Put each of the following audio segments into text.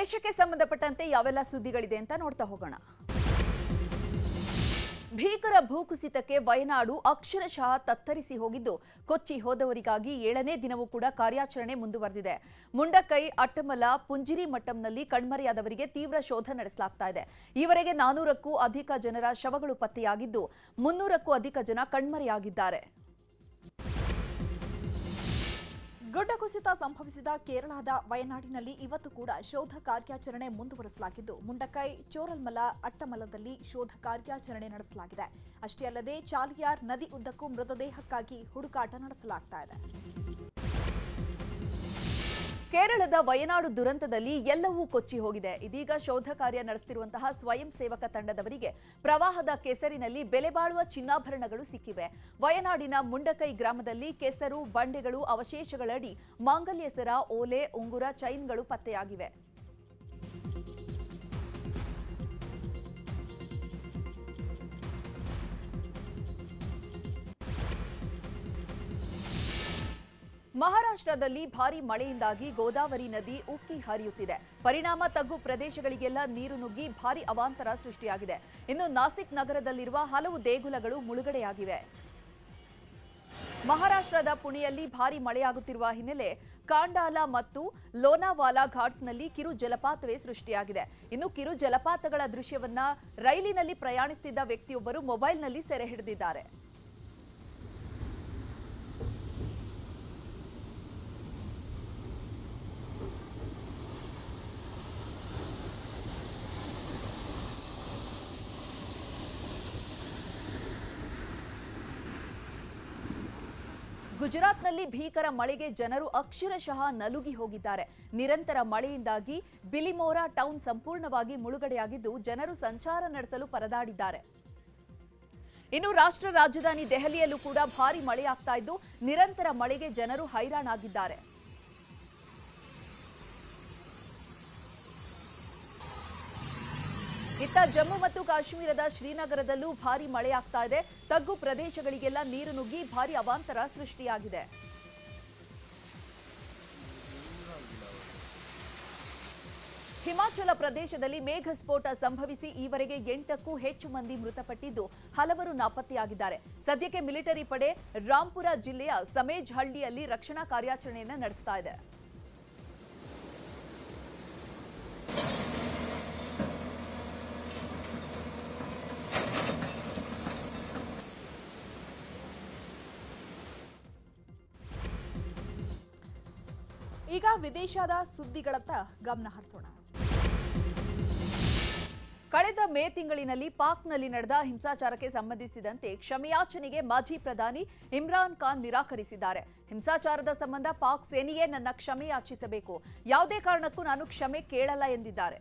ದೇಶಕ್ಕೆ ಸಂಬಂಧಪಟ್ಟಂತೆ ಯಾವೆಲ್ಲ ಸುದ್ದಿಗಳಿದೆ ಅಂತ ನೋಡ್ತಾ ಹೋಗೋಣ. ಭೀಕರ ಭೂಕುಸಿತಕ್ಕೆ ವಯನಾಡು ಅಕ್ಷರಶಃ ತತ್ತರಿಸಿ ಹೋಗಿದ್ದು, ಕೊಚ್ಚಿ ಹೋದವರಿಗಾಗಿ ಏಳನೇ ದಿನವೂ ಕೂಡ ಕಾರ್ಯಾಚರಣೆ ಮುಂದುವರೆದಿದೆ. ಮುಂಡಕೈ, ಅಟ್ಟಮಲ, ಪುಂಜಿರಿ ಮಟ್ಟಂನಲ್ಲಿ ಕಣ್ಮರೆಯಾದವರಿಗೆ ತೀವ್ರ ಶೋಧ ನಡೆಸಲಾಗ್ತಾ ಇದೆ. ಈವರೆಗೆ ನಾನೂರಕ್ಕೂ ಅಧಿಕ ಜನರ ಶವಗಳು ಪತ್ತೆಯಾಗಿದ್ದು, ಮುನ್ನೂರಕ್ಕೂ ಅಧಿಕ ಜನ ಕಣ್ಮರೆಯಾಗಿದ್ದಾರೆ. ಗುಡ್ಡ ಕುಸಿತ ಸಂಭವಿಸಿದ ಕೇರಳದ ವಯನಾಡಿನಲ್ಲಿ ಇವತ್ತು ಕೂಡ ಶೋಧ ಕಾರ್ಯಾಚರಣೆ ಮುಂದುವರೆಸಲಾಗಿದ್ದು ಮುಂಡಕೈ ಚೋರಲ್ಮಲ, ಅಟ್ಟಮಲದಲ್ಲಿ ಶೋಧ ಕಾರ್ಯಾಚರಣೆ ನಡೆಸಲಾಗಿದೆ. ಅಷ್ಟೇ ಅಲ್ಲದೆ, ಚಾಲಿಯಾರ್ ನದಿ ಉದ್ದಕ್ಕೂ ಮೃತದೇಹಕ್ಕಾಗಿ ಹುಡುಕಾಟ ನಡೆಸಲಾಗ್ತಾ ಇದೆ. ಕೇರಳದ ವಯನಾಡು ದುರಂತದಲ್ಲಿ ಎಲ್ಲವೂ ಕೊಚ್ಚಿ ಹೋಗಿದೆ. ಇದೀಗ ಶೋಧ ಕಾರ್ಯ ನಡೆಸುತ್ತಿರುವಂತಹ ಸ್ವಯಂ ಸೇವಕ ತಂಡದವರಿಗೆ ಪ್ರವಾಹದ ಕೆಸರಿನಲ್ಲಿ ಬೆಲೆ ಬಾಳುವ ಚಿನ್ನಾಭರಣಗಳು ಸಿಕ್ಕಿವೆ. ವಯನಾಡಿನ ಮುಂಡಕೈ ಗ್ರಾಮದಲ್ಲಿ ಕೆಸರು, ಬಂಡೆಗಳು, ಅವಶೇಷಗಳಡಿ ಮಾಂಗಲ್ಯಸರ ಓಲೆ, ಉಂಗುರ, ಚೈನ್ಗಳು ಪತ್ತೆಯಾಗಿವೆ. ಮಹಾರಾಷ್ಟ್ರದಲ್ಲಿ ಭಾರಿ ಮಳೆಯಿಂದಾಗಿ ಗೋದಾವರಿ ನದಿ ಉಕ್ಕಿ ಹರಿಯುತ್ತಿದೆ. ಪರಿಣಾಮ ತಗ್ಗು ಪ್ರದೇಶಗಳಿಗೆಲ್ಲ ನೀರು ನುಗ್ಗಿ ಭಾರಿ ಅವಾಂತರ ಸೃಷ್ಟಿಯಾಗಿದೆ. ಇನ್ನು ನಾಸಿಕ್ ನಗರದಲ್ಲಿರುವ ಹಲವು ದೇಗುಲಗಳು ಮುಳುಗಡೆಯಾಗಿವೆ. ಮಹಾರಾಷ್ಟ್ರದ ಪುಣೆಯಲ್ಲಿ ಭಾರಿ ಮಳೆಯಾಗುತ್ತಿರುವ ಹಿನ್ನೆಲೆ ಕಾಂಡಾಲ ಮತ್ತು ಲೋನಾವಾಲಾ ಘಾಟ್ಸ್ನಲ್ಲಿ ಕಿರು ಜಲಪಾತವೇ ಸೃಷ್ಟಿಯಾಗಿದೆ. ಇನ್ನು ಕಿರು ಜಲಪಾತಗಳ ದೃಶ್ಯವನ್ನ ರೈಲಿನಲ್ಲಿ ಪ್ರಯಾಣಿಸುತ್ತಿದ್ದ ವ್ಯಕ್ತಿಯೊಬ್ಬರು ಮೊಬೈಲ್ನಲ್ಲಿ ಸೆರೆ ಹಿಡಿದಿದ್ದಾರೆ. ಗುಜರಾತ್ನಲ್ಲಿ ಭೀಕರ ಮಳೆಗೆ ಜನರು ಅಕ್ಷರಶಃ ನಲುಗಿ ಹೋಗಿದ್ದಾರೆ. ನಿರಂತರ ಮಳೆಯಿಂದಾಗಿ ಬಿಲಿಮೋರಾ ಟೌನ್ ಸಂಪೂರ್ಣವಾಗಿ ಮುಳುಗಡೆಯಾಗಿದ್ದು ಜನರು ಸಂಚಾರ ನಡೆಸಲು ಪರದಾಡಿದ್ದಾರೆ. ಇನ್ನು ರಾಷ್ಟ್ರ ರಾಜಧಾನಿ ದೆಹಲಿಯಲ್ಲೂ ಕೂಡ ಭಾರಿ ಮಳೆಯಾಗ್ತಾ ಇದ್ದು ನಿರಂತರ ಮಳೆಗೆ ಜನರು ಹೈರಾಣಾಗಿದ್ದಾರೆ. ಇತ್ತ ಜಮ್ಮು ಮತ್ತು ಕಾಶ್ಮೀರದ ಶ್ರೀನಗರದಲ್ಲೂ ಭಾರಿ ಮಳೆಯಾಗ್ತಾ ಇದೆ. ತಗ್ಗು ಪ್ರದೇಶಗಳಿಗೆಲ್ಲ ನೀರು ನುಗ್ಗಿ ಭಾರಿ ಅವಾಂತರ ಸೃಷ್ಟಿಯಾಗಿದೆ. ಹಿಮಾಚಲ ಪ್ರದೇಶದಲ್ಲಿ ಮೇಘ ಸ್ಫೋಟ ಸಂಭವಿಸಿ ಈವರೆಗೆ ಎಂಟಕ್ಕೂ ಹೆಚ್ಚು ಮಂದಿ ಮೃತಪಟ್ಟಿದ್ದು ಹಲವರು ನಾಪತ್ತೆಯಾಗಿದ್ದಾರೆ. ಸದ್ಯಕ್ಕೆ ಮಿಲಿಟರಿ ಪಡೆ ರಾಂಪುರ ಜಿಲ್ಲೆಯ ಸಮೇಜ್ ಹಳ್ಳಿಯಲ್ಲಿ ರಕ್ಷಣಾ ಕಾರ್ಯಾಚರಣೆಯನ್ನು ನಡೆಸ್ತಾ ಇದೆ. ಈಗ ವಿದೇಶದ ಸುದ್ದಿಗಳತ್ತ ಗಮನ ಹರಿಸೋಣ. ಕಳೆದ ಮೇ ತಿಂಗಳಿನಲ್ಲಿ ಪಾಕ್ನಲ್ಲಿ ನಡೆದ ಹಿಂಸಾಚಾರಕ್ಕೆ ಸಂಬಂಧಿಸಿದಂತೆ ಕ್ಷಮೆಯಾಚನೆಗೆ ಮಾಜಿ ಪ್ರಧಾನಿ ಇಮ್ರಾನ್ ಖಾನ್ ನಿರಾಕರಿಸಿದ್ದಾರೆ. ಹಿಂಸಾಚಾರದ ಸಂಬಂಧ ಪಾಕ್ ಸೇನೆಯೇ ನನ್ನ ಕ್ಷಮೆಯಾಚಿಸಬೇಕು. ಯಾವುದೇ ಕಾರಣಕ್ಕೂ ನಾನು ಕ್ಷಮೆ ಕೇಳಲ್ಲ ಎಂದಿದ್ದಾರೆ.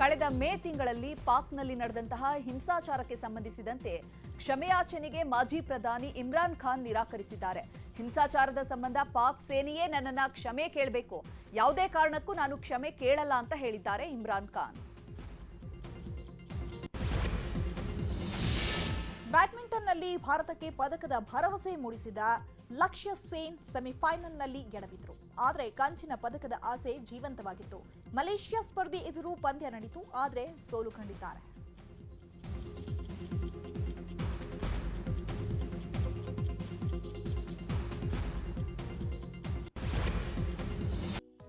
ಕಳೆದ ಮೇ ತಿಂಗಳಲ್ಲಿ ಪಾಕ್ನಲ್ಲಿ ನಡೆದಂತಹ ಹಿಂಸಾಚಾರಕ್ಕೆ ಸಂಬಂಧಿಸಿದಂತೆ ಕ್ಷಮೆಯಾಚನೆಗೆ ಮಾಜಿ ಪ್ರಧಾನಿ ಇಮ್ರಾನ್ ಖಾನ್ ನಿರಾಕರಿಸಿದ್ದಾರೆ. ಹಿಂಸಾಚಾರದ ಸಂಬಂಧ ಪಾಕ್ ಸೇನೆಯೇ ನನ್ನನ್ನ ಕ್ಷಮೆ ಕೇಳಬೇಕು. ಯಾವುದೇ ಕಾರಣಕ್ಕೂ ನಾನು ಕ್ಷಮೆ ಕೇಳಲ್ಲ ಅಂತ ಹೇಳಿದ್ದಾರೆ ಇಮ್ರಾನ್ ಖಾನ್. ಬ್ಯಾಡ್ಮಿಂಟನ್ನಲ್ಲಿ ಭಾರತಕ್ಕೆ ಪದಕದ ಭರವಸೆ ಮೂಡಿಸಿದ ಲಕ್ಷ್ಯ ಸೇನ್ ಸೆಮಿಫೈನಲ್ನಲ್ಲಿ ಎಡವಿದ್ರು ಆದರೆ ಕಂಚಿನ ಪದಕದ ಆಸೆ ಜೀವಂತವಾಗಿತ್ತು. ಮಲೇಷ್ಯಾ ಸ್ಪರ್ಧಿ ಎದುರು ಪಂದ್ಯ ನಡೆಯಿತು ಆದರೆ ಸೋಲು ಕಂಡಿದ್ದಾರೆ.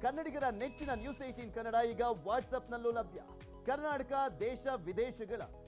ಕನ್ನಡಿಗರ ನೆಚ್ಚಿನ ನ್ಯೂಸ್ ಏಟೀನ್ ಕನ್ನಡ ಈಗ ವಾಟ್ಸ್ಆಪ್ನಲ್ಲೂ ಲಭ್ಯ. ಕರ್ನಾಟಕ, ದೇಶ, ವಿದೇಶಗಳ